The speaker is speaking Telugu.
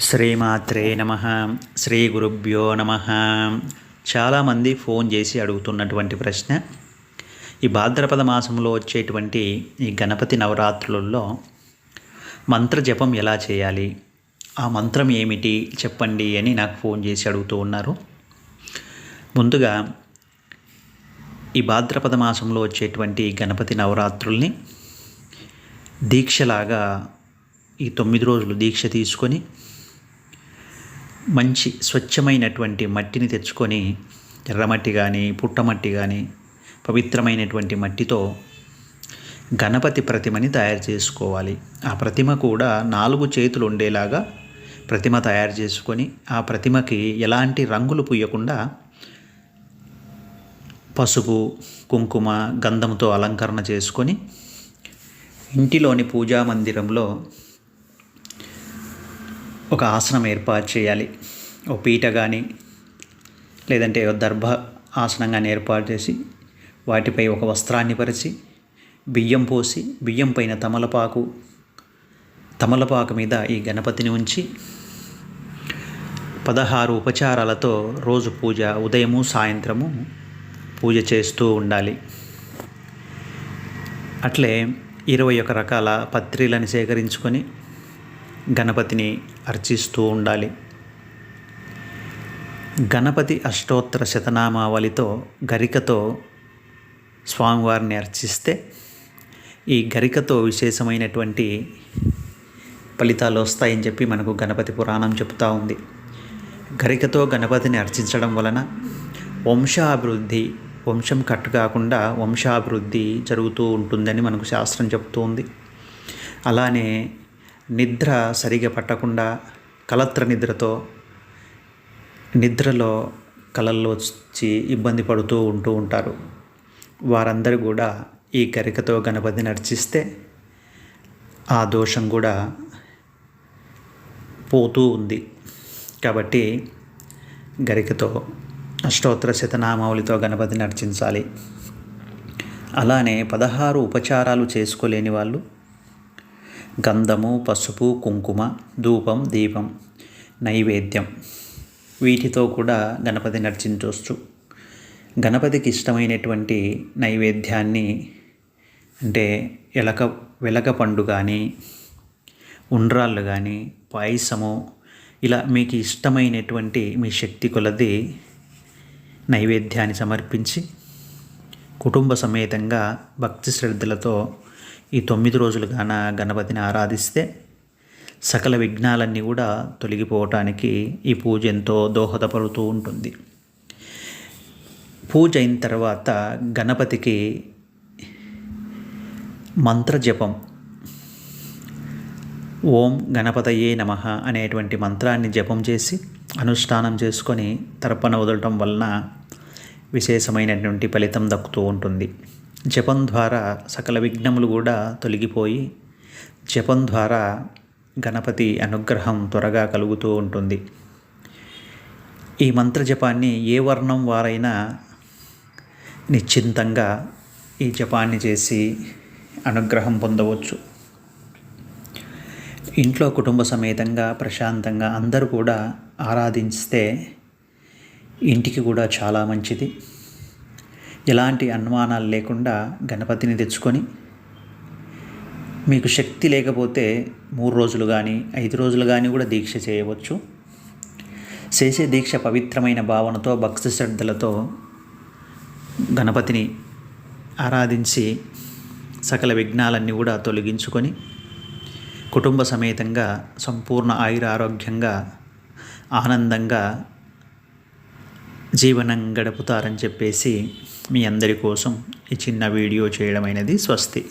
శ్రీమాత్రే నమ శ్రీ గురుభ్యో నమ. చాలామంది ఫోన్ చేసి అడుగుతున్నటువంటి ప్రశ్న ఈ భాద్రపద మాసంలో వచ్చేటువంటి ఈ గణపతి నవరాత్రులలో మంత్ర జపం ఎలా చేయాలి? ఆ మంత్రం ఏమిటి? చెప్పండి అని నాకు ఫోన్ చేసి అడుగుతూ ఉన్నారు. ముందుగా ఈ భాద్రపద మాసంలో వచ్చేటువంటి గణపతి నవరాత్రుల్ని దీక్షలాగా ఈ తొమ్మిది రోజులు దీక్ష తీసుకొని మంచి స్వచ్ఛమైనటువంటి మట్టిని తెచ్చుకొని ఎర్రమట్టి కానీ పుట్టమట్టి కానీ పవిత్రమైనటువంటి మట్టితో గణపతి ప్రతిమని తయారు చేసుకోవాలి. ఆ ప్రతిమ కూడా నాలుగు చేతులు ఉండేలాగా ప్రతిమ తయారు చేసుకొని ఆ ప్రతిమకి ఎలాంటి రంగులు పుయ్యకుండా పసుపు కుంకుమ గంధంతో అలంకరణ చేసుకొని ఇంటిలోని పూజా మందిరంలో ఒక ఆసనం ఏర్పాటు చేయాలి. ఓ పీట కానీ లేదంటే ఓ దర్భ ఆసనం కానీ ఏర్పాటు చేసి వాటిపై ఒక వస్త్రాన్ని పరిచి బియ్యం పోసి బియ్యం పైన తమలపాకు తమలపాకు మీద ఈ గణపతిని ఉంచి పదహారు ఉపచారాలతో రోజు పూజ ఉదయము సాయంత్రము పూజ చేస్తూ ఉండాలి. అట్లే ఇరవై ఒక రకాల పత్రిలను సేకరించుకొని గణపతిని అర్చిస్తూ ఉండాలి. గణపతి అష్టోత్తర శతనామావళితో గరికతో స్వామివారిని అర్చిస్తే ఈ గరికతో విశేషమైనటువంటి ఫలితాలు వస్తాయని చెప్పి మనకు గణపతి పురాణం చెప్తా ఉంది. గరికతో గణపతిని అర్చించడం వలన వంశాభివృద్ధి వంశం కట్టు కాకుండా వంశాభివృద్ధి జరుగుతూ ఉంటుందని మనకు శాస్త్రం చెప్తుంది అలానే నిద్ర సరిగా పట్టకుండా కలత్ర నిద్రతో నిద్రలో కళల్లో వచ్చి ఇబ్బంది పడుతూ ఉంటూ ఉంటారు. వారందరూ కూడా ఈ గరికతో గణపతి నడిచిస్తే ఆ దోషం కూడా పోతూ ఉంది. కాబట్టి గరికతో అష్టోత్తర శతనామావళితో గణపతి నడిచించాలి అలానే పదహారు ఉపచారాలు చేసుకోలేని వాళ్ళు గంధము పసుపు కుంకుమ ధూపం దీపం నైవేద్యం. వీటితో కూడా గణపతి నర్చించవచ్చు గణపతికి ఇష్టమైనటువంటి నైవేద్యాన్ని అంటే ఎలక వెలక పండు కానీ ఉండ్రాళ్ళు కానీ పాయసము ఇలా మీకు ఇష్టమైనటువంటి మీ శక్తి కొలది నైవేద్యాన్ని సమర్పించి కుటుంబ సమేతంగా భక్తి శ్రద్ధలతో ఈ తొమ్మిది రోజులుగాన గణపతిని ఆరాధిస్తే సకల విఘ్నాలన్నీ కూడా తొలగిపోవటానికి ఈ పూజ ఎంతో దోహదపడుతూ ఉంటుంది. పూజ అయిన తర్వాత గణపతికి మంత్రజపం ఓం గణపతయే నమ అనేటువంటి మంత్రాన్ని జపం చేసి అనుష్ఠానం చేసుకొని తర్పణ వదలటం వలన విశేషమైనటువంటి ఫలితం దక్కుతూ ఉంటుంది. జపం ద్వారా సకల విఘ్నములు కూడా తొలగిపోయి జపం ద్వారా గణపతి అనుగ్రహం త్వరగా కలుగుతూ ఉంటుంది. ఈ మంత్ర జపాన్ని ఏ వర్ణం వారైనా నిశ్చింతంగా ఈ జపాన్ని చేసి అనుగ్రహం పొందవచ్చు. ఇంట్లో కుటుంబ సమేతంగా ప్రశాంతంగా అందరూ కూడా ఆరాధిస్తే ఇంటికి కూడా చాలా మంచిది. ఎలాంటి అనుమానాలు లేకుండా గణపతిని తెచ్చుకొని మీకు శక్తి లేకపోతే మూడు రోజులు కానీ ఐదు రోజులు కానీ కూడా దీక్ష చేయవచ్చు. చేసే దీక్ష పవిత్రమైన భావనతో భక్తి శ్రద్ధలతో గణపతిని ఆరాధించి సకల విఘ్నాలన్నీ కూడా తొలగించుకొని కుటుంబ సమేతంగా సంపూర్ణ ఆయుర ఆరోగ్యంగా ఆనందంగా జీవనం గడుపుతారని చెప్పేసి మీ అందరి కోసం ఈ చిన్న వీడియో చేయడమైనది స్వస్తి.